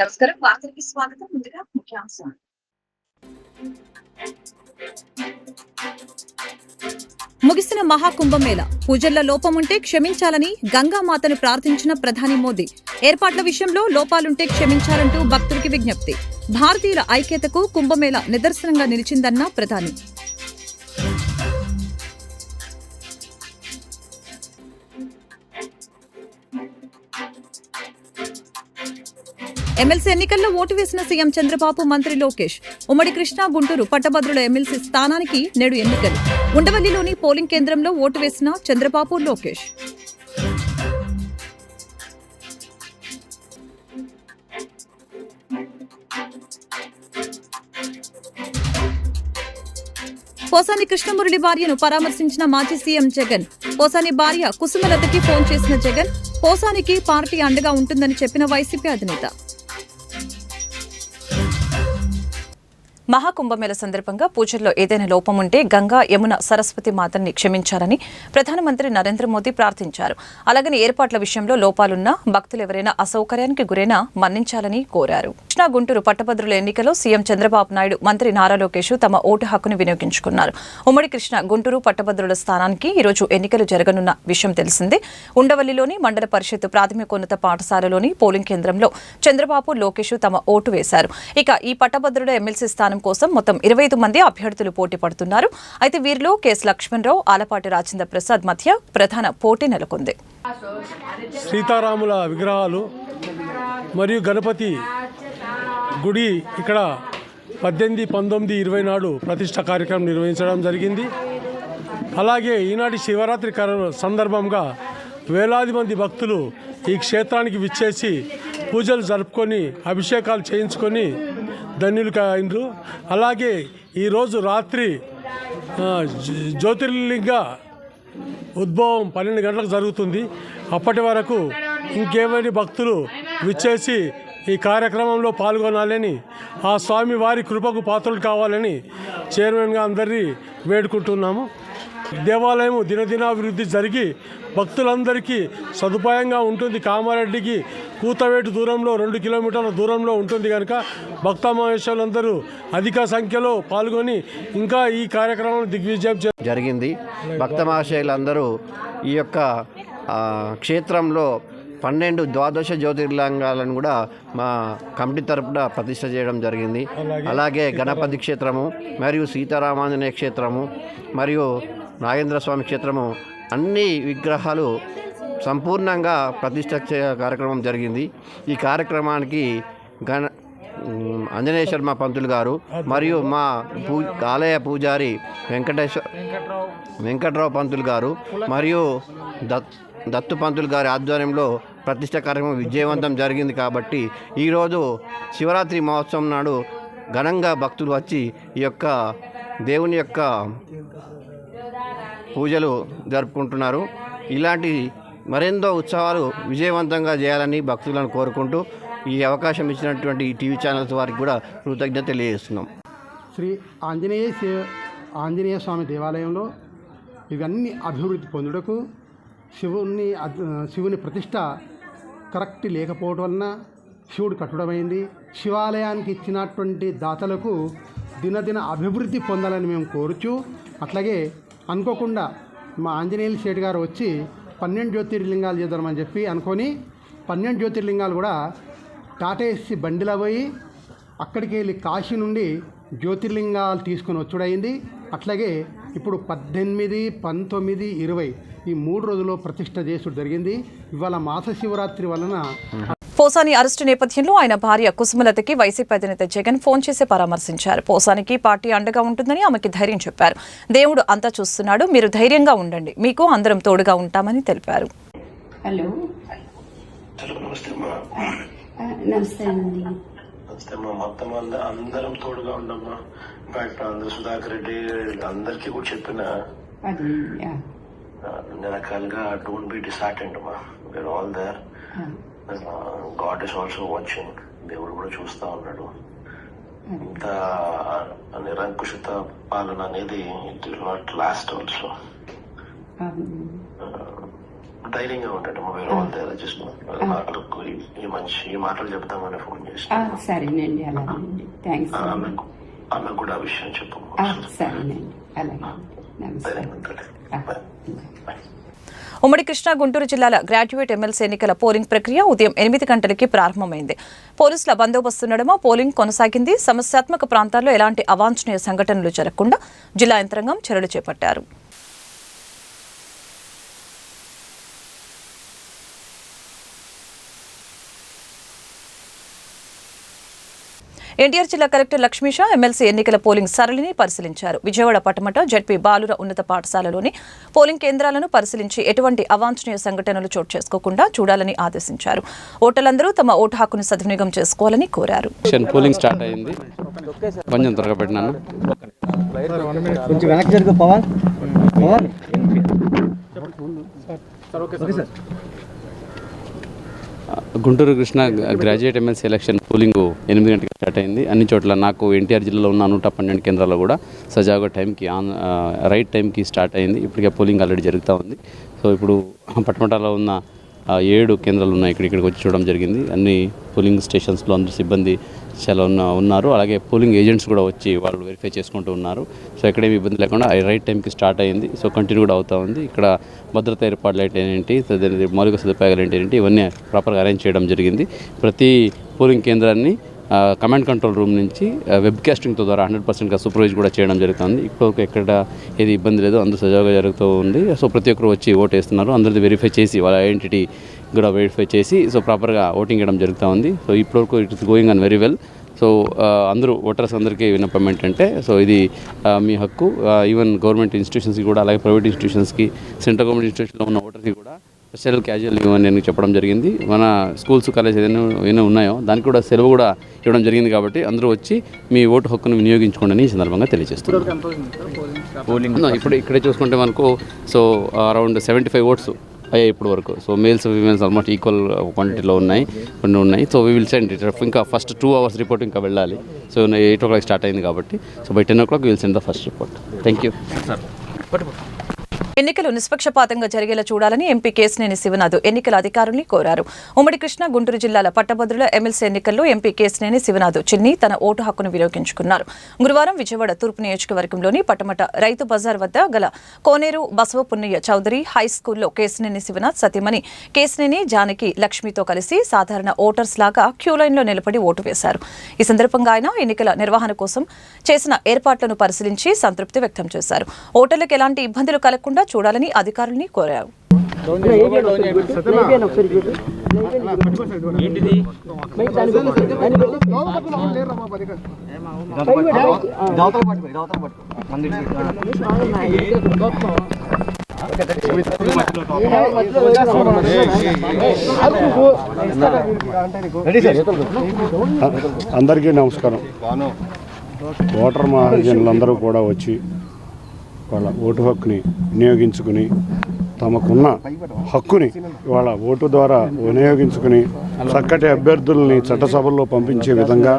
నమస్కారం. వార్తలకి స్వాగతం. ముందుగా ముఖ్యాంశాలు ముగిసిన మహాకుంభమేళ పూజల్లో లోపముంటే క్షమించాలని గంగామాతను ప్రార్థించిన ప్రధాని మోదీ. ఏర్పాట్ల విషయంలో లోపాలుంటే క్షమించాలంటూ భక్తుడికి విజ్ఞప్తి. భారతీయుల ఐక్యతకు కుంభమేళ నిదర్శనంగా నిలిచిందన్న ప్రధాని. ఎమ్మెల్సీ ఎన్నికల్లో ఓటు వేసిన సీఎం చంద్రబాబు మంత్రి లోకేష్ ఉమ్మడి కృష్ణా గుంటూరు పట్టభద్రుల ఎమ్మెల్సీ స్థానానికి నేడు ఎన్నికలు. ఉండవల్లిలోని పోలింగ్ కేంద్రంలో ఓటు వేసిన చంద్రబాబు లోకేష్. పోసాని కృష్ణమురళి భార్యను పరామర్శించిన మాజీ సీఎం జగన్ పోసాని భార్య కుసుమలతకి ఫోన్ చేసిన జగన్ పోసానికి పార్టీ అండగా ఉంటుందని చెప్పిన వైసీపీ అధినేత. మహాకుంభమేళ సందర్భంగా పూజల్లో ఏదైనా లోపం ఉంటే గంగా యమున సరస్వతి మాతల్ని క్షమించాలని ప్రధానమంత్రి నరేంద్ర మోదీ ప్రార్థించారు. అలాగని ఏర్పాట్ల విషయంలో లోపాలున్నా భక్తులు ఎవరైనా అసౌకర్యానికి గురైనా మన్నించాలని కోరారు. కృష్ణా గుంటూరు పట్టభద్రుల ఎన్నికలో సీఎం చంద్రబాబు నాయుడు మంత్రి నారా లోకేష్ తమ ఓటు హక్కును వినియోగించుకున్నారు. ఉమ్మడి కృష్ణ గుంటూరు పట్టభద్రుల స్థానానికి ఈరోజు ఎన్నికలు జరగనున్న విషయం తెలిసిందే. ఉండవల్లిలోని మండల పరిషత్ ప్రాథమికోన్నత పాఠశాలలోని పోలింగ్ కేంద్రంలో చంద్రబాబు లోకేష్ తమ ఓటు వేశారు. ఇక ఈ పట్టభద్రుల ఎమ్మెల్సీ స్థానం కోసం మొత్తం ఇరవై ఐదు మంది అభ్యర్థులు పోటీ పడుతున్నారు. అయితే వీరిలో కెఎస్ లక్ష్మణరావు ఆలపాటి రాజేంద్ర ప్రసాద్ మధ్య ప్రధాన పోటీ నెలకొంది. సీతారాముల విగ్రహాలు మరియు గణపతి గుడి ఇక్కడ పద్దెనిమిది పంతొమ్మిది ఇరవై నాడు ప్రతిష్ట కార్యక్రమం నిర్వహించడం జరిగింది. అలాగే ఈనాటి శివరాత్రి సందర్భంగా వేలాది మంది భక్తులు ఈ క్షేత్రానికి విచ్చేసి పూజలు జరుపుకొని అభిషేకాలు చేయించుకొని ధన్యులు అయినరు అలాగే ఈరోజు రాత్రి జ్యోతిర్లింగ ఉద్భవం పన్నెండు గంటలకు జరుగుతుంది. అప్పటి వరకు ఇంకేమైనా భక్తులు విచ్చేసి ఈ కార్యక్రమంలో పాల్గొనాలని ఆ స్వామి వారి కృపకు పాత్రలు కావాలని చైర్మన్గా అందరినీ వేడుకుంటున్నాము. దేవాలయం దినదినాభివృద్ధి జరిగి భక్తులందరికీ సదుపాయంగా ఉంటుంది. కామారెడ్డికి కూతవేటు దూరంలో రెండు కిలోమీటర్ల దూరంలో ఉంటుంది కనుక భక్తమావేశాలందరూ అధిక సంఖ్యలో పాల్గొని ఇంకా ఈ కార్యక్రమం దిగ్విజయం జరిగింది. భక్త మహాశయులందరూ ఈ యొక్క క్షేత్రంలో పన్నెండు ద్వాదశ జ్యోతిర్లింగాలను కూడా మా కమిటీ తరపున ప్రతిష్ట చేయడం జరిగింది. అలాగే గణపతి క్షేత్రము మరియు సీతారామాంజనేయ క్షేత్రము మరియు నాగేంద్ర స్వామి క్షేత్రము అన్ని విగ్రహాలు సంపూర్ణంగా ప్రతిష్ట కార్యక్రమం జరిగింది. ఈ కార్యక్రమానికి గణ ఉమ్, ఆంజనేయ శర్మ పంతులు గారు మరియు మా పూ ఆలయ పూజారి వెంకటేశ్వర వెంకట్రావు పంతులు గారు మరియు దత్ దత్తు పంతులు గారి ఆధ్వర్యంలో ప్రతిష్ట కార్యక్రమం విజయవంతం జరిగింది కాబట్టి ఈరోజు శివరాత్రి మహోత్సవం నాడు ఘనంగా భక్తులు వచ్చి ఈ యొక్క దేవుని యొక్క పూజలు జరుపుకుంటున్నారు. ఇలాంటి మరెందో ఉత్సవాలు విజయవంతంగా చేయాలని భక్తులను కోరుకుంటూ ఈ అవకాశం ఇచ్చినటువంటి ఈ టీవీ ఛానల్స్ వారికి కూడా కృతజ్ఞత తెలియజేస్తున్నాం. శ్రీ ఆంజనేయ ఆంజనేయ స్వామి దేవాలయంలో ఇవన్నీ అభివృద్ధి పొందుటకు శివుని శివుని ప్రతిష్ట కరెక్ట్ లేకపోవడం వలన శివుడు కట్టడమైంది. శివాలయానికి ఇచ్చినటువంటి దాతలకు దినదిన అభివృద్ధి పొందాలని మేము కోరుచు అట్లాగే అనుకోకుండా మా ఆంజనేయుల శెట్టి గారు వచ్చి పన్నెండు జ్యోతిర్లింగాలు చేద్దామని చెప్పి అనుకొని పన్నెండు జ్యోతిర్లింగాలు కూడా టాటా బండిలో పోయి అక్కడికి వెళ్ళి కాశీ నుండి జ్యోతిర్లింగాలు తీసుకొని వచ్చుడైంది అట్లాగే ఇప్పుడు పద్దెనిమిది పంతొమ్మిది ఇరవై ఈ మూడు రోజుల్లో ప్రతిష్ట చేసుడు జరిగింది. ఇవాళ మాస శివరాత్రి వలన పోసాని అరెస్టు నేపథ్యంలో ఆయన భార్య కుసుమలతకి వైసీపీ అధినేత జగన్ ఫోన్ చేసి పరామర్శించారు. పోసానికి పార్టీ అండగా ఉంటుందని ఆమెకి ధైర్యం చెప్పారు. దేవుడు అంతా చూస్తున్నాడు. మీరు ధైర్యంగా ఉండండి. మీకు అందరం తోడుగా ఉంటామని తెలిపారు. హలో. నమస్తే అమ్మా. ఆ, నమస్తే అండి. నమస్తే అమ్మా. మొత్తం అంద- అందరం తోడుగా ఉండమ్మా ఇన్ఫాక్ట్ అందరు సుధాకర్ రెడ్డి అందరికీ కూడా చెప్పిన అది ఆ, ఆ, అన్ని రకాలుగా డోంట్ బి డిసార్టెంట్ అమ్మా. We're all there. God is also watching. దేవుడు కూడా చూస్తా ఉన్నాడు. ఇంత నిరంకుశిత పాలన అనేది it will not last also. ధైర్యంగా ఉంటాడమ్మా వేరే వాళ్ళతో ఎలా చేస్తున్నాం మాటలకు ఈ- మంచి ఈ మాటలు చెప్తామని ఫోన్ చేసి ఆ, సరేనండి అలాగేనండి థ్యాంక్స్ అండి. ఆమెకు ఆమెకు కూడా ఆ విషయం చెప్పు. ఆ, సరేనండి. అలాగే నమస్తే. ఉమ్మడి కృష్ణా గుంటూరు జిల్లాల గ్రాడ్యుయేట్ ఎమ్మెల్సీ ఎన్నికల పోలింగ్ ప్రక్రియ ఉదయం ఎనిమిది గంటలకి ప్రారంభమైంది. పోలీసుల బందోబస్తు నడుమ పోలింగ్ కొనసాగింది. సమస్యాత్మక ప్రాంతాల్లో ఎలాంటి అవాంఛనీయ సంఘటనలు జరగకుండా జిల్లా యంత్రాంగం చర్యలు చేపట్టారు. ఎన్టీఆర్ జిల్లా కలెక్టర్ లక్ష్మీషా ఎమ్మెల్సీ ఎన్నికల పోలింగ్ సరళిని పరిశీలించారు. విజయవాడ పట్టమట జడ్పీ బాలుర ఉన్నత పాఠశాలలోని పోలింగ్ కేంద్రాలను పరిశీలించి ఎటువంటి అవాంఛనీయ సంఘటనలు చోటు చేసుకోకుండా చూడాలని ఆదేశించారు. ఓటర్లందరూ తమ ఓటు హక్కును సద్వినియోగం చేసుకోవాలని కోరారు. ఎలక్షన్ పోలింగ్ స్టార్ట్ అయింది. కొంచెం త్వరగా పెట్టినాను కొంచెం వెనక్కి జరుగు Pavan. Pavan. Guntur Krishna graduate MLC election polling ఎనిమిది గంటలకు స్టార్ట్ అయింది. అన్ని చోట్ల నాకు ఎన్టీఆర్ జిల్లాలో ఉన్న నూట పన్నెండు కేంద్రాల్లో కూడా సజావుగా టైంకి ఆన్ రైట్ టైంకి స్టార్ట్ అయింది. ఇప్పటికే పోలింగ్ ఆల్రెడీ జరుగుతూ ఉంది. సో ఇప్పుడు పట్టమటాలో ఉన్న ఏడు కేంద్రాలు ఉన్నాయి. ఇక్కడ ఇక్కడికి వచ్చి చూడడం జరిగింది. అన్ని పోలింగ్ స్టేషన్స్లో అందరూ సిబ్బంది చాలా ఉన్న ఉన్నారు. అలాగే పోలింగ్ ఏజెంట్స్ కూడా వచ్చి వాళ్ళు వెరిఫై చేసుకుంటూ ఉన్నారు. సో ఎక్కడేమి ఇబ్బంది లేకుండా రైట్ టైంకి స్టార్ట్ అయింది. సో కంటిన్యూ కూడా అవుతూ ఉంది. ఇక్కడ భద్రతా ఏర్పాట్లు ఏంటి ఏంటి మౌలిక సదుపాయాలు ఏంటి ఏంటి ఇవన్నీ ప్రాపర్గా అరేంజ్ చేయడం జరిగింది. ప్రతి పోలింగ్ కేంద్రాన్ని కమాండ్ కంట్రోల్ రూమ్ నుంచి వెబ్ కాస్టింగ్తో ద్వారా హండ్రెడ్ పర్సెంట్గా సూపర్వైజ్ కూడా చేయడం జరుగుతుంది. ఇప్పటివరకు ఎక్కడ ఏది ఇబ్బంది లేదు. అందరూ సజావుగా జరుగుతూ ఉంది. సో ప్రతి ఒక్కరు వచ్చి ఓటు వేస్తున్నారు. అందరిది వెరిఫై చేసి వాళ్ళ ఐడెంటిటీ కూడా వెరిఫై చేసి సో ప్రాపర్గా ఓటింగ్ చేయడం జరుగుతూ ఉంది. సో ఇప్పటివరకు it is going on very well so అందరూ ఓటర్స్ అందరికీ విన్నపం ఏంటంటే సో ఇది ఆ, మీ హక్కు. ఈవెన్ గవర్నమెంట్ ఇన్స్టిట్యూషన్స్కి కూడా అలాగే ప్రైవేట్ ఇన్స్టిట్యూషన్స్కి సెంట్రల్ గవర్నమెంట్ ఇన్స్టిట్యూషన్లో ఉన్న ఓటర్కి కూడా స్పెషల్ క్యాజువల్ లీవ్ అని నేను చెప్పడం జరిగింది. మన స్కూల్స్ కాలేజ్ ఏదైనా ఏమైనా ఉన్నాయో దానికి కూడా సెలవు కూడా ఇవ్వడం జరిగింది కాబట్టి అందరూ వచ్చి మీ ఓటు హక్కును వినియోగించుకోండి అని ఈ సందర్భంగా తెలియజేస్తున్నాను No, ఇప్పుడు ఇక్కడే చూసుకుంటే మనకు so around seventy five votes అయ్యాయి ఇప్పుడు వరకు. So males womens almost equal క్వాంటిటీలో ఉన్నాయి కొన్ని ఉన్నాయి. So we will send it ఇంకా ఫస్ట్ టూ అవర్స్ రిపోర్ట్ ఇంకా వెళ్ళాలి. So eight o'clock start అయింది కాబట్టి. So by ten o'clock will send the first report thank you sir ఎన్నికలు నిష్పక్షపాతంగా జరిగేలా చూడాలని ఎంపీ కేసినేని శివనాథ్ ఎన్నికల అధికారుల్ని కోరారు. ఉమ్మడి కృష్ణా గుంటూరు జిల్లాల పట్టభద్రుల ఎమ్మెల్సీ ఎన్నికల్లో ఎంపీ కేసినేని శివనాథ్ చిన్ని తన ఓటు హక్కును వినియోగించుకున్నారు. గురువారం విజయవాడ తూర్పు నియోజకవర్గంలోని పట్టమట రైతు బజార్ వద్ద గల కోనేరు బసవ పున్నయ్య చౌదరి హై స్కూల్లో కేసినేని శివనాథ్ సతీమణి కేసినేని జానకి లక్ష్మితో కలిసి సాధారణ ఓటర్స్ లాగా క్యూ లైన్లో నిలబడి ఓటు వేశారు. ఈ సందర్భంగా ఆయన ఎన్నికల నిర్వహణ కోసం చేసిన ఏర్పాట్లను పరిశీలించి సంతృప్తి వ్యక్తం చేశారు. ఓటర్లకు ఎలాంటి ఇబ్బందులు కలగకుండా చూడాలని అధికారుల్ని కోరారు. అందరికీ నమస్కారం. ఓటర్ మహాజనులందరూ కూడా వచ్చి వాళ్ళ ఓటు హక్కుని వినియోగించుకుని తమకున్న హక్కుని వాళ్ళ ఓటు ద్వారా వినియోగించుకుని చక్కటి అభ్యర్థుల్ని చట్టసభల్లో పంపించే విధంగా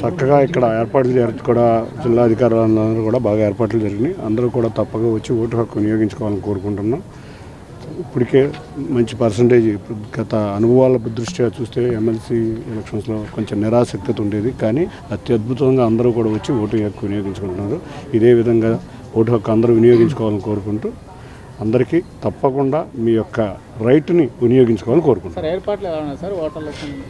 చక్కగా ఇక్కడ ఏర్పాట్లు జరిగి కూడా జిల్లా అధికారులందరూ కూడా బాగా ఏర్పాట్లు జరిగినాయి. అందరూ కూడా తప్పగా వచ్చి ఓటు హక్కు వినియోగించుకోవాలని కోరుకుంటున్నాం. ఇప్పటికే మంచి పర్సంటేజ్ గత అనుభవాల దృష్ట్యా చూస్తే ఎమ్మెల్సీ ఎలక్షన్స్లో కొంచెం నిరాసక్తి ఉండేది. కానీ అత్యద్భుతంగా అందరూ కూడా వచ్చి ఓటు హక్కు వినియోగించుకుంటున్నారు. ఇదే విధంగా ఓటు హక్కు అందరూ వినియోగించుకోవాలని కోరుకుంటూ అందరికీ తప్పకుండా మీ యొక్క రైట్ని వినియోగించుకోవాలని కోరుకుంటున్నాను ఏర్పాట్లు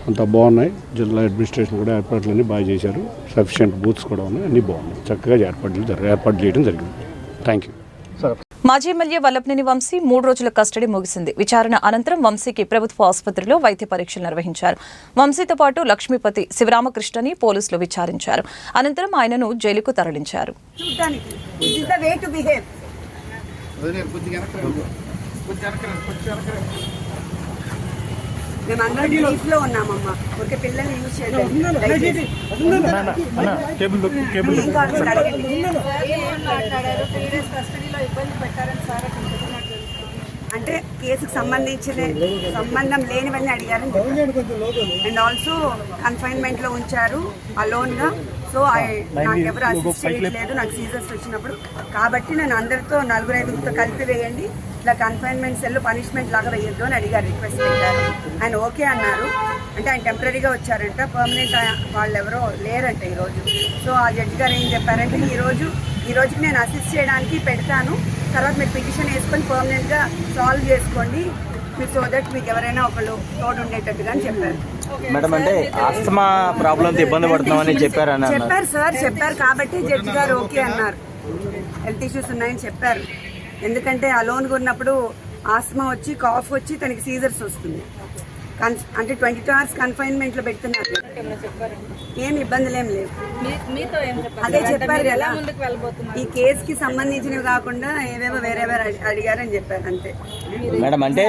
అంత బాగున్నాయి. జిల్లా అడ్మినిస్ట్రేషన్ కూడా ఏర్పాట్లన్నీ బాగా చేశారు. సఫిషియెంట్ బూత్స్ కూడా ఉన్నాయి. అన్నీ బాగున్నాయి. చక్కగా ఏర్పాట్లు ఏర్పాటు చేయడం జరిగింది. Thank you. మాజీ ఎమ్మెల్యే వల్లభనేని వంశీ మూడు రోజుల కస్టడీ ముగిసింది. విచారణ అనంతరం వంశీకి ప్రభుత్వ ఆసుపత్రిలో వైద్య పరీక్షలు నిర్వహించారు. వంశీతో పాటు లక్ష్మీపతి శివరామకృష్ణని పోలీసులు విచారించారు. అనంతరం ఆయనను జైలుకు తరలించారు. చూడ్డానికి this is the way to behave మేము అందరం రిలీఫ్లో ఉన్నామమ్మా. ఒక పిల్లల్ని యూజ్. అంటే కేసుకు సంబంధించిన సంబంధం లేనివన్నీ అడిగారని అండ్ ఆల్సో కన్ఫైన్మెంట్లో ఉంచారు అలోన్గా సో ఐ- నాకు ఎవరు అసిస్ట్ చేయట్లేదు నాకు సీజర్స్ వచ్చినప్పుడు. కాబట్టి నేను అందరితో నలుగురు ఐదుగురితో కలిపి వేయండి. ఇట్లా కన్ఫైన్మెంట్ సెల్ పనిష్మెంట్ లాగా వేయొద్దు అని అడిగారు రిక్వెస్ట్ పెట్టారు. ఆయన ఓకే అన్నారు. అంటే ఆయన టెంపరీగా వచ్చారంట. పర్మనెంట్ వాళ్ళు ఎవరో లేరంట ఈరోజు. సో ఆ జడ్జి గారు ఏం చెప్పారంటే ఈరోజు ఈ రోజుకి నేను అసిస్ట్ చేయడానికి పెడతాను. తర్వాత మీరు పిటిషన్ వేసుకొని పర్మనెంట్గా సాల్వ్ చేసుకోండి. మీరు సో దట్ మీకు ఎవరైనా ఒకళ్ళు తోడు ఉండేటట్టుగా అని చెప్పారు. మేడం అంటే ఆస్తమా ప్రాబ్లంతో ఇబ్బంది పడుతున్నామని అన్నారు. చెప్పారు సార్ చెప్పారు కాబట్టి జడ్జి గారు ఓకే అన్నారు. హెల్త్ ఇష్యూస్ ఉన్నాయని చెప్పారు. ఎందుకంటే అలోన్గా ఉన్నప్పుడు ఆస్మా వచ్చి కాఫ్ వచ్చి తనకి సీజర్స్ వస్తుంది. కన్ అంటే ట్వంటీ టూ అవర్స్ కన్ఫైన్మెంట్లో పెడుతున్నారు. ఏం ఇబ్బందులు ఏం లేవు అదే చెప్పారు కదా. ఈ కేసుకి సంబంధించినవి కాకుండా ఏవేవో వేరేవేరే అడిగారని చెప్పారు అంతే. మేడం అంటే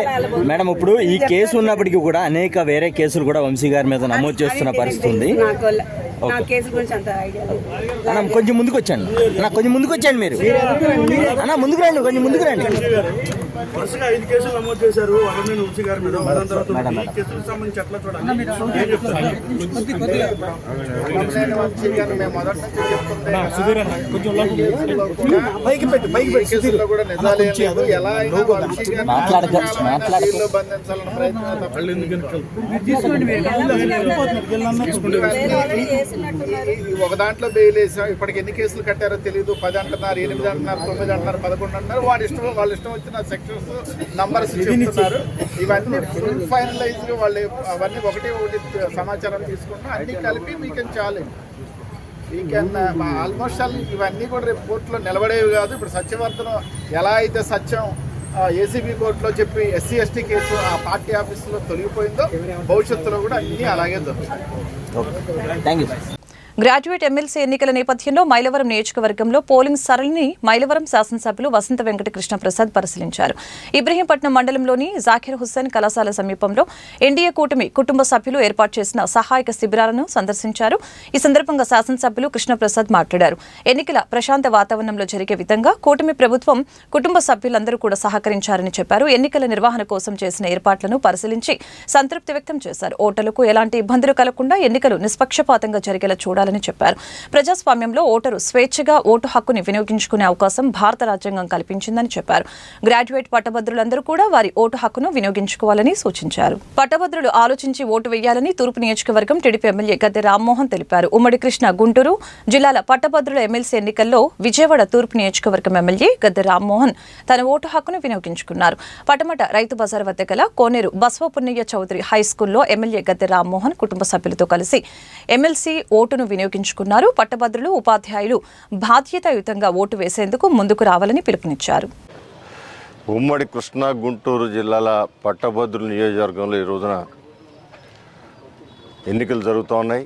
మేడం ఇప్పుడు ఈ కేసు ఉన్నప్పటికీ కూడా అనేక వేరే కేసులు కూడా వంశీ గారి మీద నమోదు చేస్తున్న పరిస్థితి ఉంది. నా కేసు గురించి అంత ఐడియా లేదు. అన్న కొంచెం ముందుకు వచ్చాను అన్న కొంచెం ముందుకు వచ్చాను మీరు. అన్న ముందుకు రండి కొంచెం ముందుకు రండి. వరుసగా ఐదు కేసులు నమోదు చేశారు. గారి మీద దాని తర్వాత మేడం, ఈ కేసులకు సంబంధించి ఎట్లా చూడాలి? ఏం చెప్తారు? పైకి పెట్టి పైకి పెట్టి మాట్లాడక మాట్లాడక. వాళ్ళు ఎందుకు వెనకాల? ఒక దాంట్లో బెయిల్ వేసాం ఇప్పటికి ఎన్ని కేసులు కట్టారో తెలియదు పది అంటున్నారు ఎనిమిది అంటున్నారు తొమ్మిది అంటున్నారు పదకొండు అంటున్నారు. వాడి ఇష్టం వాళ్ళ ఇష్టం వచ్చిన సెక్షన్స్ నంబర్స్ చెప్తున్నారు. ఇవన్నీ ఫుల్ ఫైనలైజ్ వాళ్ళు అవన్నీ ఒకటి ఒకటి సమాచారం తీసుకుంటాం అన్ని కలిపి challenge we can almost all ఇవన్నీ కూడా రేపు కోర్టులో నిలబడేవి కాదు. ఇప్పుడు సత్యవర్ధనం ఎలా అయితే సత్యం ఏసీబీ కోర్టులో చెప్పి ఎస్సీ ఎస్టీ కేసు ఆ పార్టీ ఆఫీసులో తొలగిపోయిందో భవిష్యత్తులో కూడా అన్నీ అలాగే జరుగుతాయి. థ్యాంక్ యూ గ్రాడ్యుయేట్ ఎమ్మెల్సీ ఎన్నికల నేపథ్యంలో మైలవరం నియోజకవర్గంలో పోలింగ్ సరళిని మైలవరం శాసనసభ్యులు వసంత వెంకట ప్రసాద్ పరిశీలించారు. ఇబ్రహీంపట్నం మండలంలోని జాకిర్ హుస్సేన్ కళాశాల సమీపంలో ఎన్డీఏ కూటమి కుటుంబ సభ్యులు ఏర్పాటు చేసిన సహాయక శిబిరాలను సందర్శించారు. ఈ సందర్భంగా శాసనసభ్యులు కృష్ణప్రసాద్ మాట్లాడారు. ఎన్నికల ప్రశాంత వాతావరణంలో జరిగే విధంగా కూటమి ప్రభుత్వం కుటుంబ సభ్యులందరూ కూడా సహకరించారని చెప్పారు. ఎన్నికల నిర్వహణ కోసం చేసిన ఏర్పాట్లను పరిశీలించి సంతృప్తి వ్యక్తం చేశారు. ఓటర్లకు ఎలాంటి ఇబ్బందులు కలగకుండా ఎన్నికలు నిష్పక్షపాతంగా జరిగేలా చూడాలని చెప్పారు. ప్రజాస్వామ్యంలో ఓటరు స్వేచ్ఛగా ఓటు హక్కుని వినియోగించుకునే అవకాశం భారత రాజ్యాంగం కల్పించిందని చెప్పారు. గ్రాడ్యుయేట్ పట్టభద్రులందరూ కూడా వారి ఓటు హక్కును వినియోగించుకోవాలని సూచించారు. పట్టభద్రులు ఆలోచించి ఓటు వేయాలని తూర్పు నియోజకవర్గం టీడీపీ ఎమ్మెల్యే గద్దె రామ్మోహన్ తెలిపారు. ఉమ్మడి కృష్ణ గుంటూరు జిల్లాల పట్టభద్రుల ఎమ్మెల్సీ ఎన్నికల్లో విజయవాడ తూర్పు నియోజకవర్గం ఎమ్మెల్యే గద్దె రామ్మోహన్ తన ఓటు హక్కును వినియోగించుకున్నారు. పటమట రైతు బజార్ వద్ద గల కోనేరు బస్వపున్నయ్య చౌదరి హై స్కూల్లో ఎమ్మెల్యే గద్దె రామ్మోహన్ కుటుంబ సభ్యులతో కలిసి ఎమ్మెల్సీ ఓటును వినియోగించుకున్నారు. పట్టభద్రులు ఉపాధ్యాయులు బాధ్యతాయుతంగా ఓటు వేసేందుకు ముందుకు రావాలని పిలుపునిచ్చారు. ఉమ్మడి కృష్ణా గుంటూరు జిల్లాల పట్టభద్రుల నియోజకవర్గంలో ఈ రోజున ఎన్నికలు జరుగుతూ ఉన్నాయి.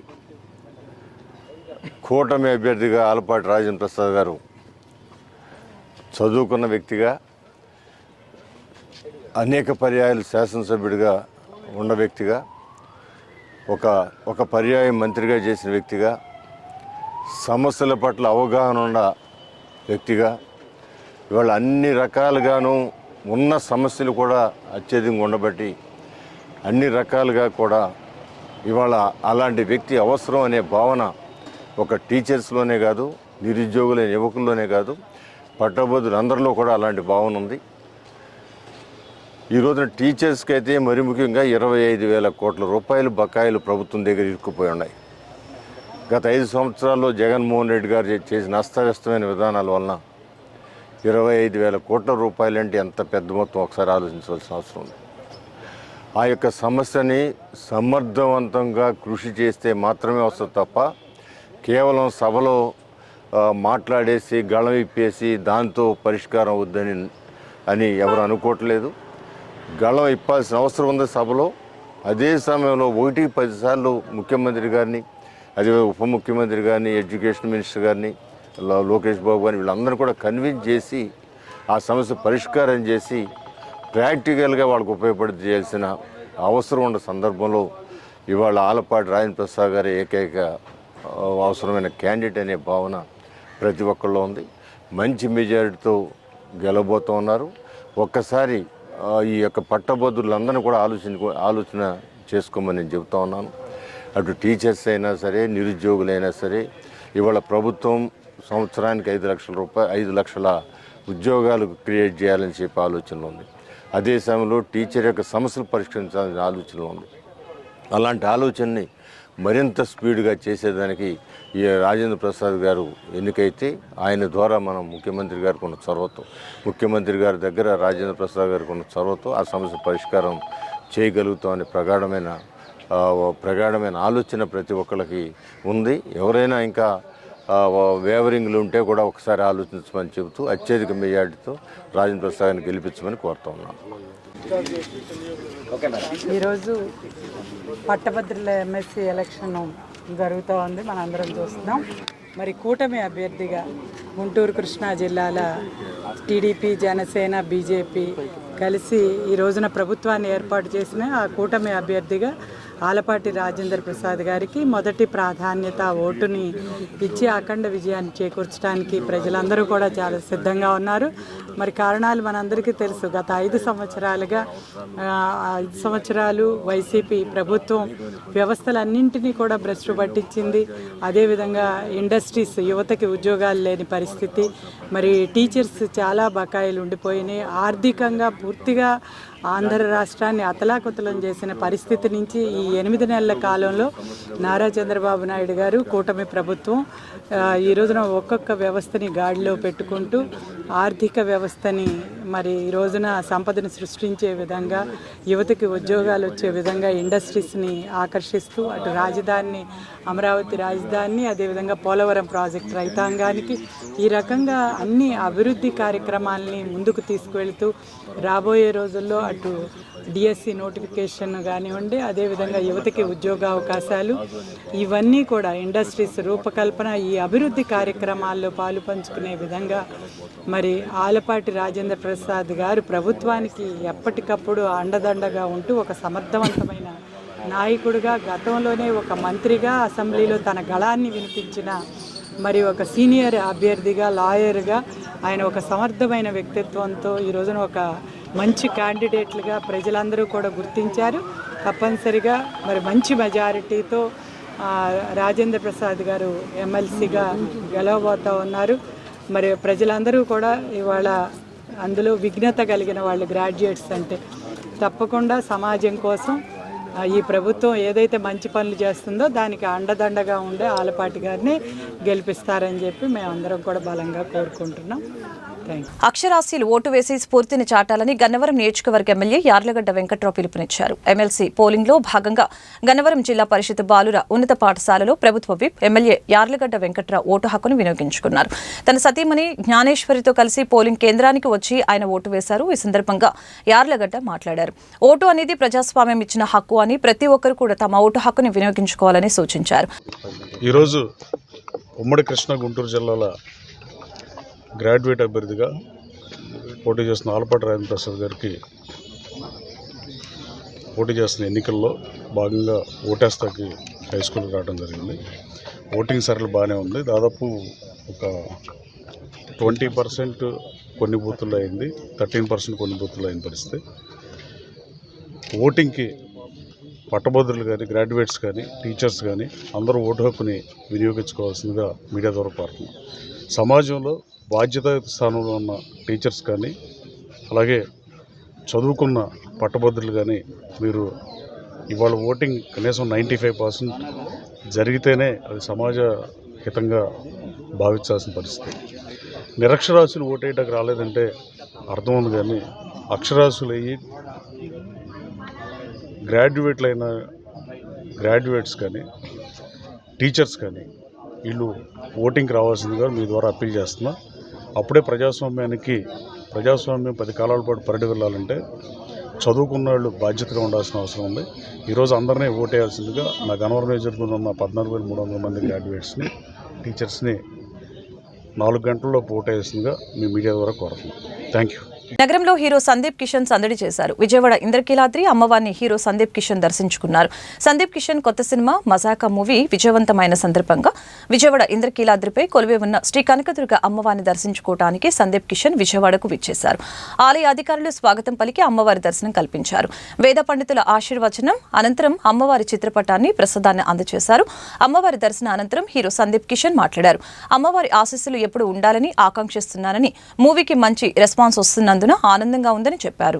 కూటమి అభ్యర్థిగా ఆలపాటి రాజేంద్ర ప్రసాద్ గారు చదువుకున్న వ్యక్తిగా అనేక పర్యాయాలు శాసనసభ్యుడిగా ఉన్న వ్యక్తిగా ఒక ఒక పర్యాయం మంత్రిగా చేసిన వ్యక్తిగా సమస్యల పట్ల అవగాహన ఉన్న వ్యక్తిగా ఇవాళ అన్ని రకాలుగాను ఉన్న సమస్యలు కూడా అత్యధికంగా ఉండబట్టి అన్ని రకాలుగా కూడా ఇవాళ అలాంటి వ్యక్తి అవసరం అనే భావన ఒక టీచర్స్లోనే కాదు నిరుద్యోగులైన యువకుల్లోనే కాదు పట్టభద్రులు అందరిలో కూడా అలాంటి భావన ఉంది. ఈ రోజున టీచర్స్కి అయితే మరి ముఖ్యంగా ఇరవై ఐదు వేల కోట్ల రూపాయలు బకాయిలు ప్రభుత్వం దగ్గర ఇరుక్కుపోయి ఉన్నాయి. గత ఐదు సంవత్సరాల్లో జగన్మోహన్ రెడ్డి గారు చేసిన అస్తవ్యస్తమైన విధానాల వలన ఇరవై ఐదు వేల కోట్ల రూపాయలంటే ఎంత పెద్ద మొత్తం ఒకసారి ఆలోచించవలసిన అవసరం ఉంది. ఆ యొక్క సమస్యని సమర్థవంతంగా కృషి చేస్తే మాత్రమే వస్తుంది తప్ప కేవలం సభలో మాట్లాడేసి గళం ఇప్పేసి దాంతో పరిష్కారం అవుద్దని అని ఎవరు అనుకోవట్లేదు. గళం ఇప్పాల్సిన అవసరం ఉంది సభలో. అదే సమయంలో ఒకటి పదిసార్లు ముఖ్యమంత్రి గారిని అదే ఉప ముఖ్యమంత్రి గారిని ఎడ్యుకేషన్ మినిస్టర్ గారిని లోకేష్ బాబు గారిని వీళ్ళందరూ కూడా కన్విన్స్ చేసి ఆ సమస్య పరిష్కారం చేసి ప్రాక్టికల్గా వాళ్ళకు ఉపయోగపడి చేయాల్సిన అవసరం ఉన్న సందర్భంలో ఇవాళ ఆలపాటి రాజన్ ప్రసాద్ గారి ఏకైక అవసరమైన క్యాండిడేట్ అనే భావన ప్రతి ఒక్కళ్ళు ఉంది. మంచి మెజారిటీతో గెలబోతూ ఉన్నారు. ఒక్కసారి ఈ యొక్క పట్టభద్రులందరినీ కూడా ఆలోచన ఆలోచన చేసుకోమని నేను చెబుతా ఉన్నాను. అటు టీచర్స్ అయినా సరే నిరుద్యోగులైనా సరే ఇవాళ ప్రభుత్వం సంవత్సరానికి ఐదు లక్షల రూపాయలు ఐదు లక్షల ఉద్యోగాలు క్రియేట్ చేయాలని చెప్పి ఆలోచన ఉంది. అదే సమయంలో టీచర్ యొక్క సమస్యలు పరిష్కరించాలని ఆలోచన ఉంది. అలాంటి ఆలోచనని మరింత స్పీడ్గా చేసేదానికి ఈ రాజేంద్ర ప్రసాద్ గారు ఎన్నికైతే ఆయన ద్వారా మనం ముఖ్యమంత్రి గారికి ఉన్న చొరవతో ముఖ్యమంత్రి గారి దగ్గర రాజేంద్ర ప్రసాద్ గారికి ఉన్న చొరవతో ఆ సమస్య పరిష్కారం చేయగలుగుతామని ప్రగాఢమైన ప్రగాఢమైన ఆలోచన ప్రతి ఒక్కరికి ఉంది. ఎవరైనా ఇంకా వేవరింగ్లు ఉంటే కూడా ఒకసారి ఆలోచించమని చెబుతూ అత్యధిక మెజార్టీతో రాజేంద్ర ప్రసాద్ని గెలిపించమని కోరుతా ఉన్నాను. ఈరోజు పట్టభద్రుల ఎమ్మెస్సీ ఎలక్షన్ జరుగుతూ ఉంది. మనందరం చూస్తున్నాం. మరి కూటమి అభ్యర్థిగా గుంటూరు కృష్ణా జిల్లాల టీడీపీ జనసేన బీజేపీ కలిసి ఈ రోజున ప్రభుత్వాన్ని ఏర్పాటు చేసిన ఆ కూటమి అభ్యర్థిగా ఆలపాటి రాజేంద్ర ప్రసాద్ గారికి మొదటి ప్రాధాన్యత ఓటుని ఇచ్చి అఖండ విజయాన్ని చేకూర్చడానికి ప్రజలందరూ కూడా చాలా సిద్ధంగా ఉన్నారు. మరి కారణాలు మనందరికీ తెలుసు. గత ఐదు సంవత్సరాలుగా ఐదు సంవత్సరాలు వైసీపీ ప్రభుత్వం వ్యవస్థలన్నింటినీ కూడా భ్రష్టు పట్టించింది. అదేవిధంగా ఇండస్ట్రీస్ యువతకి ఉద్యోగాలు లేని పరిస్థితి. మరి టీచర్స్ చాలా బకాయిలు ఉండిపోయినాయి. ఆర్థికంగా పూర్తిగా ఆంధ్ర రాష్ట్రాన్ని అతలాకుతలం చేసిన పరిస్థితి నుంచి ఈ ఎనిమిది నెలల కాలంలో నారా చంద్రబాబు నాయుడు గారు కూటమి ప్రభుత్వం ఈ రోజున ఒక్కొక్క వ్యవస్థని గాడిలో పెట్టుకుంటూ ఆర్థిక వ్యవస్థని మరి ఈ రోజున సంపదను సృష్టించే విధంగా యువతకి ఉద్యోగాలు వచ్చే విధంగా ఇండస్ట్రీస్ని ఆకర్షిస్తూ అటు రాజధానిని అమరావతి రాజధానిని అదేవిధంగా పోలవరం ప్రాజెక్ట్ రైతాంగానికి ఈ రకంగా అన్ని అభివృద్ధి కార్యక్రమాలని ముందుకు తీసుకువెళ్తూ రాబోయే రోజుల్లో అటు డిఎస్సి నోటిఫికేషన్ కానివ్వండి అదేవిధంగా యువతకి ఉద్యోగ అవకాశాలు ఇవన్నీ కూడా ఇండస్ట్రీస్ రూపకల్పన ఈ అభివృద్ధి కార్యక్రమాల్లో పాలు పంచుకునే విధంగా మరి ఆలపాటి రాజేంద్ర ప్రసాద్ గారు ప్రభుత్వానికి ఎప్పటికప్పుడు అండదండగా ఉంటూ ఒక సమర్థవంతమైన నాయకుడిగా గతంలోనే ఒక మంత్రిగా అసెంబ్లీలో తన గళాన్ని వినిపించిన మరి ఒక సీనియర్ అభ్యర్థిగా లాయర్గా ఆయన ఒక సమర్థమైన వ్యక్తిత్వంతో ఈ రోజున ఒక మంచి క్యాండిడేట్లుగా ప్రజలందరూ కూడా గుర్తించారు. తప్పనిసరిగా మరి మంచి మెజారిటీతో రాజేంద్ర ప్రసాద్ గారు ఎమ్మెల్సీగా గెలవబోతూ ఉన్నారు. మరి ప్రజలందరూ కూడా ఇవాళ అందులో విఘ్నత కలిగిన వాళ్ళు గ్రాడ్యుయేట్స్ అంటే తప్పకుండా సమాజం కోసం ఈ ప్రభుత్వం ఏదైతే మంచి పనులు చేస్తుందో దానికి అండదండగా ఉండే ఆలపాటి గారిని గెలిపిస్తారని చెప్పి మేమందరం కూడా బలంగా కోరుకుంటున్నాం. అక్షరాస్యులు ఓటు వేసి స్ఫూర్తిని చాటాలని గన్నవరం నియోజకవర్గ ఎమ్మెల్యే యార్లగడ్డ వెంకట్రావు పిలుపునిచ్చారు. ఎమ్మెల్సీ పోలింగ్లో భాగంగా గన్నవరం జిల్లా పరిషత్ బాలుర ఉన్నత పాఠశాలలో ప్రభుత్వ whip MLA Yarlagadda Venkatrao vote హక్కును వినియోగించుకున్నారు. తన సతీమణి జ్ఞానేశ్వరితో కలిసి పోలింగ్ కేంద్రానికి వచ్చి ఆయన ఓటు వేశారు. ఈ సందర్భంగా యార్లగడ్డ మాట్లాడారు. ఓటు అనేది ప్రజాస్వామ్యం ఇచ్చిన హక్కు అని ప్రతి ఒక్కరు కూడా తమ ఓటు హక్కుని వినియోగించుకోవాలని సూచించారు. ఈరోజు ఉమ్మడి కృష్ణ గుంటూరు జిల్లాల గ్రాడ్యుయేట్ అభ్యర్థిగా పోటీ చేస్తున్న ఆలపాటి రాజేంద్ర ప్రసాద్ గారికి పోటీ చేస్తున్న ఎన్నికల్లో భాగంగా ఓటేస్తాకి హై స్కూల్కి రావడం జరిగింది. ఓటింగ్ సరళి బాగానే ఉంది. దాదాపు ఒక ట్వంటీ పర్సెంట్ కొన్ని బూతుల్లో అయింది థర్టీన్ పర్సెంట్ కొన్ని బూతుల్లో అయిన పరిస్థితి. ఓటింగ్కి పట్టభద్రులు కానీ గ్రాడ్యుయేట్స్ కానీ టీచర్స్ కానీ అందరూ ఓటు హక్కుని వినియోగించుకోవాల్సిందిగా మీడియా ద్వారా కోరుతున్నాం. సమాజంలో బాధ్యతాయుత స్థానంలో ఉన్న టీచర్స్ కానీ అలాగే చదువుకున్న పట్టభద్రులు కానీ మీరు ఇవాళ ఓటింగ్ కనీసం నైంటీ ఫైవ్ పర్సెంట్ జరిగితేనే అది సమాజ హితంగా భావించాల్సిన పరిస్థితి. నిరక్షరాస్యులు ఓటేయడానికి రాలేదంటే అర్థం ఉంది కానీ అక్షరాస్యులు అయ్యి గ్రాడ్యుయేట్లైన గ్రాడ్యుయేట్స్ కానీ టీచర్స్ కానీ వీళ్ళు ఓటింగ్కి రావాల్సిందిగా మీ ద్వారా అప్పీల్ చేస్తున్నా. అప్పుడే ప్రజాస్వామ్యానికి ప్రజాస్వామ్యం పది కాలాల పాటు పరిడి వెళ్ళాలంటే చదువుకున్న వాళ్ళు బాధ్యతగా ఉండాల్సిన అవసరం ఉంది. ఈరోజు అందరినీ ఓటేయాల్సిందిగా నా గనవరం నియోజకవర్గంలో ఉన్న పద్నాలుగు వేల మూడు వందల మంది గ్రాడ్యుయేట్స్ని టీచర్స్ని నాలుగు గంటల్లో ఓటేయాల్సిందిగా మీ మీడియా ద్వారా కోరుతున్నాను. థ్యాంక్ యూ నగరంలో హీరో సందీప్ కిషన్ సందడి చేశారు. విజయవాడ ఇంద్రకీలాద్రి అమ్మవారిని హీరో సందీప్ కిషన్ దర్శించుకున్నారు. సందీప్ కిషన్ కొత్త సినిమా మజాకా మూవీ విజయవంతమైన సందర్భంగా విజయవాడ ఇంద్రకీలాద్రిపై కొలువై ఉన్న శ్రీ కనకదుర్గ అమ్మవారిని దర్శించుకోవడానికి సందీప్ కిషన్ విజయవాడకు విచ్చేశారు. ఆలయ అధికారులు స్వాగతం పలికి అమ్మవారి దర్శనం కల్పించారు. వేద పండితుల ఆశీర్వచనం అనంతరం అమ్మవారి చిత్రపటాన్ని ప్రసాదాన్ని అందజేశారు అమ్మవారి దర్శన అనంతరం హీరో సందీప్ కిషన్ మాట్లాడారు. అమ్మవారి ఆశీస్సులు ఎప్పుడు ఉండాలని ఆకాంక్షిస్తున్నానని మూవీకి మంచి రెస్పాన్స్ చేసినందున ఆనందంగా ఉందని చెప్పారు.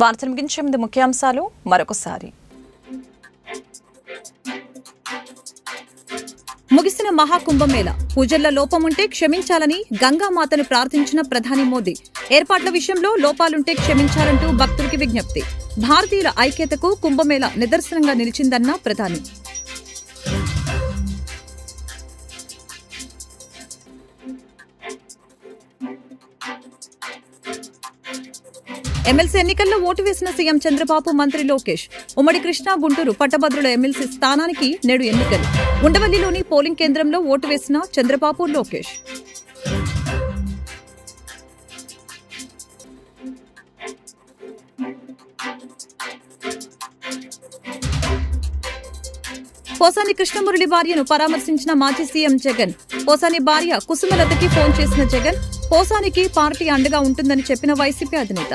వార్తలు ముగించే ముందు ముఖ్యాంశాలు మరొకసారి. ముగిసిన మహాకుంభమేళ. పూజల్లో లోపముంటే క్షమించాలని గంగామాతను ప్రార్థించిన ప్రధాని మోదీ. ఏర్పాట్ల విషయంలో లోపాలుంటే క్షమించాలంటూ భక్తులకి విజ్ఞప్తి. భారతీయుల ఐక్యతకు కుంభమేళ నిదర్శనంగా నిలిచిందన్న ప్రధాని. ఎమ్మెల్సీ ఎన్నికల్లో ఓటు వేసిన సీఎం చంద్రబాబు మంత్రి లోకేష్ ఉమ్మడి కృష్ణా గుంటూరు పట్టభద్రుల ఎమ్మెల్సీ స్థానానికి నేడు ఎన్నికలు. ఉండవల్లిలోని పోలింగ్ కేంద్రంలో ఓటు వేసిన చంద్రబాబు లోకేష్. పోసాని కృష్ణమురళి భార్యను పరామర్శించిన మాజీ సీఎం జగన్ పోసాని భార్య కుసుమలతకి ఫోన్ చేసిన జగన్ పోసానికి పార్టీ అండగా ఉంటుందని చెప్పిన వైసీపీ అధినేత.